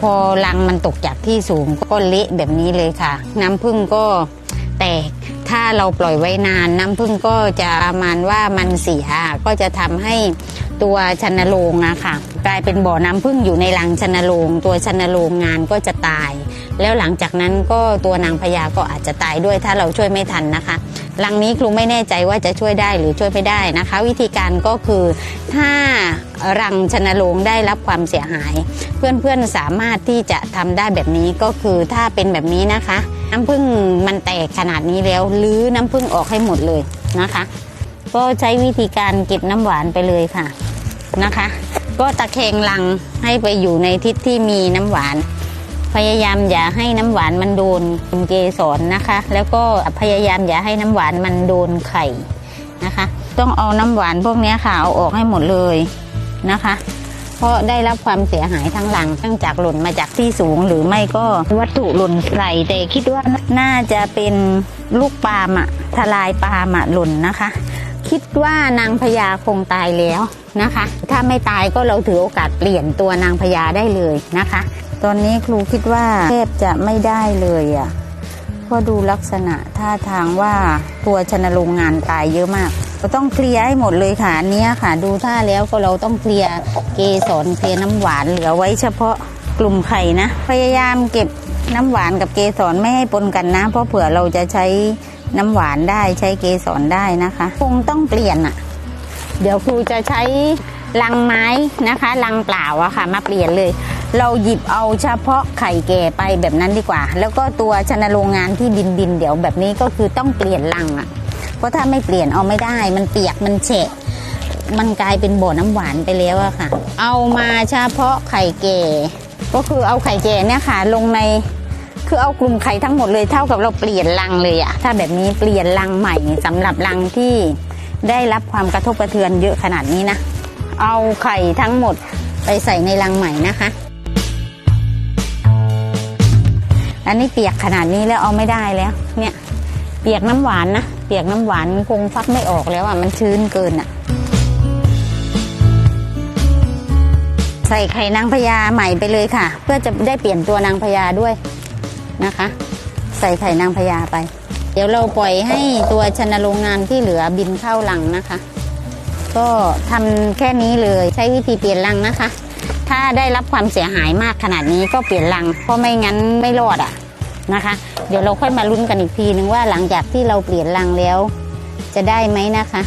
พอรังมันตกจากที่สูงก็เละแบบนี้เลยค่ะ น้ำผึ้งก็แตกถ้าเราปล่อยไว้นานน้ำผึ้งก็จะมาณว่ามันเสียก็จะทำให้ตัวชันโรงอะค่ะ กลายเป็นบ่อน้ำผึ้งอยู่ในรังชันโรงตัวชันโรงงานก็จะตาย แล้วหลังจากนั้นก็ตัวนางพญาก็อาจจะตายด้วยถ้าเราช่วยไม่ทันนะคะรังนี้ครูไม่แน่ใจว่าจะช่วยได้หรือช่วยไม่ได้นะคะ วิธีการก็คือถ้า รังชนโรงได้รับความเสียหาย เพื่อนๆสามารถที่จะทำได้แบบนี้ก็คือถ้าเป็นแบบนี้นะคะ น้ำผึ้งมันแตกขนาดนี้แล้วหรือน้ำผึ้งออกให้หมดเลยนะคะ ก็ใช้วิธีการเก็บน้ำหวานไปเลยค่ะนะคะ ก็ตะแคงรังให้ไปอยู่ในทิศที่มีน้ำหวาน พยายามอย่าให้น้ำหวานมันโดนเกสรนะคะ แล้วก็พยายามอย่าให้น้ำหวานมันโดนไข่นะคะ ต้องเอาน้ำหวานพวกนี้ค่ะเอาออกให้หมดเลย นะคะ เพราะได้รับความเสียหายทั้งหลังตั้งจากหล่นมาจากที่สูงหรือไม่ก็วัตถุหล่นใส่แต่คิดว่าน่าจะเป็นลูกปาล์มะทลายปาล์มะหล่นนะคะ คิดว่านางพญาคงตายแล้วนะคะ ถ้าไม่ตายก็เราถือโอกาสเปลี่ยนตัวนางพญาได้เลยนะคะ ตอนนี้ครูคิดว่าแทบจะไม่ได้เลยอะ่ะเพราะดูลักษณะท่าทางว่าตัวชนโรงงานตายเยอะมาก เราต้องเคลียร์ให้หมดเลยค่ะอันเนี้ยค่ะ ดูท่าแล้วก็เราต้องเคลียร์เกสรเคลียร์น้ำหวานเหลือไว้เฉพาะกลุ่มไข่นะ พยายามเก็บน้ำหวานกับเกสรไม่ให้ปนกันนะ เพราะเผื่อเราจะใช้น้ำหวานได้ใช้เกสรได้นะคะ คงต้องเปลี่ยนอะ เดี๋ยวครูจะใช้ลังไม้นะคะลังเปล่าอะค่ะ มาเปลี่ยนเลย เราหยิบเอาเฉพาะไข่แก่ไปแบบนั้นดีกว่า แล้วก็ตัวชนโรงงานที่บินบินเดี๋ยวแบบนี้ก็คือต้องเปลี่ยนลังอะ เพราะถ้าไม่เปลี่ยนเอาไม่ได้ มันเปียกมันเฉะมันกลายเป็นบ่อน้ำหวานไปแล้วอะค่ะ เอามาเฉพาะไข่แก่ก็คือเอาไข่แก่เนี่ยค่ะ ลงในคือเอากลุ่มไข่ทั้งหมดเลยเท่ากับเราเปลี่ยนรังเลยอะถ้าแบบนี้เปลี่ยนรังใหม่สำหรับรังที่ได้รับความกระทบกระเทือนเยอะขนาดนี้นะ เอาไข่ทั้งหมดไปใส่ในรังใหม่นะคะ อันนี้เปียกขนาดนี้แล้วเอาไม่ได้แล้วเนี่ย ปียกน้ำหวานนะ เปียกน้ำหวานคงฟักไม่ออกแล้วอะมันชื้นเกินอะ ใส่ไข่นางพญาใหม่ไปเลยค่ะ เพื่อจะได้เปลี่ยนตัวนางพญาด้วยนะคะ ใส่ไข่นางพญาไป เดี๋ยวเราปล่อยให้ตัวชนโรงงานที่เหลือบินเข้ารังนะคะ ก็ทำแค่นี้เลยใช้วิธีเปลี่ยนรังนะคะ ถ้าได้รับความเสียหายมากขนาดนี้ก็เปลี่ยนรังเพราะไม่งั้นไม่รอดอะ นะคะ เดี๋ยวเราค่อยมาลุ้นกันอีกทีนึงว่าหลังจากที่เราเปลี่ยนรังแล้ว จะได้ไหมนะคะ